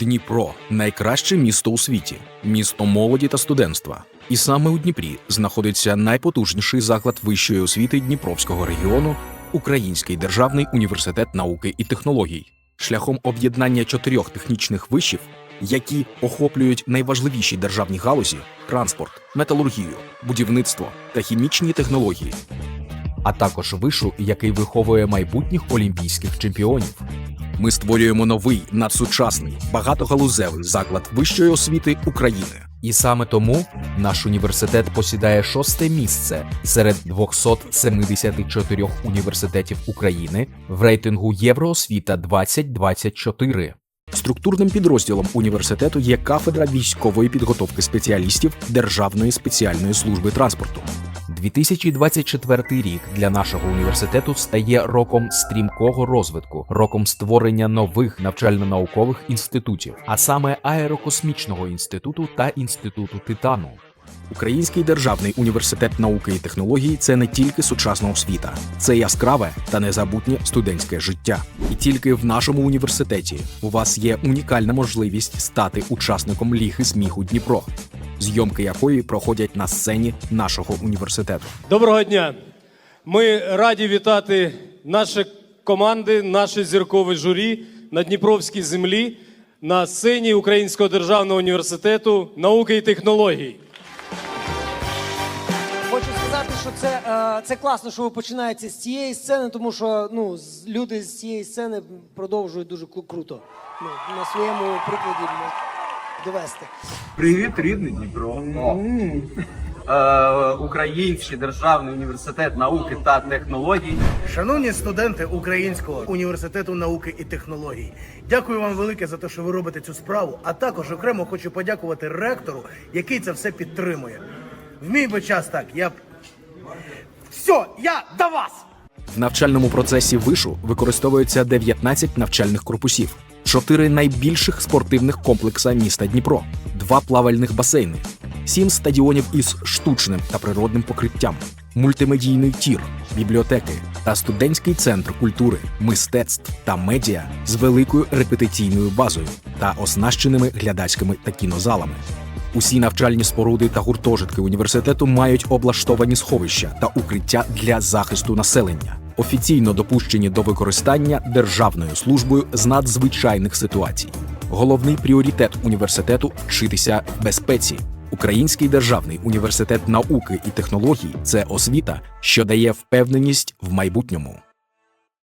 Дніпро найкраще місто у світі, місто молоді та студентства. І саме у Дніпрі знаходиться найпотужніший заклад вищої освіти Дніпровського регіону Український державний університет науки і технологій, шляхом об'єднання чотирьох технічних вишів, які охоплюють найважливіші державні галузі: транспорт, металургію, будівництво та хімічні технології, а також вишу, який виховує майбутніх олімпійських чемпіонів. Ми створюємо новий надсучасний багатогалузевий заклад вищої освіти України. І саме тому наш університет посідає шосте місце серед 274 університетів України в рейтингу Євроосвіта 2024. Структурним підрозділом університету є кафедра військової підготовки спеціалістів Державної спеціальної служби транспорту. 2024 рік для нашого університету стає роком стрімкого розвитку, роком створення нових навчально-наукових інститутів, а саме аерокосмічного інституту та інституту Титану. Український державний університет науки і технологій це не тільки сучасна освіта, це яскраве та незабутнє студентське життя. І тільки в нашому університеті у вас є унікальна можливість стати учасником ліги сміху Дніпро, зйомки якої проходять на сцені нашого університету. Доброго дня! Ми раді вітати наші команди, наше зіркове журі на Дніпровській землі на сцені Українського державного університету науки і технологій. Хочу сказати, що це, е, це класно, що ви починаєте з цієї сцени, тому що ну, з- люди з цієї сцени продовжують дуже круто. Ну, на своєму прикладі можна довести. Привіт, рідний Дніпро. Е, Український державний університет науки та технологій. Шановні студенти Українського університету науки і технологій, дякую вам велике за те, що ви робите цю справу. А також окремо хочу подякувати ректору, який це все підтримує. В мій би час так, я б. Все, я до вас! В навчальному процесі вишу використовується 19 навчальних корпусів, 4 найбільших спортивних комплекса міста Дніпро, 2 плавальних басейни, 7 стадіонів із штучним та природним покриттям, мультимедійний тір, бібліотеки та студентський центр культури, мистецтв та медіа з великою репетиційною базою та оснащеними глядацькими та кінозалами. Усі навчальні споруди та гуртожитки університету мають облаштовані сховища та укриття для захисту населення, офіційно допущені до використання Державною службою з надзвичайних ситуацій. Головний пріоритет університету вчитися в безпеці. Український державний університет науки і технологій це освіта, що дає впевненість в майбутньому.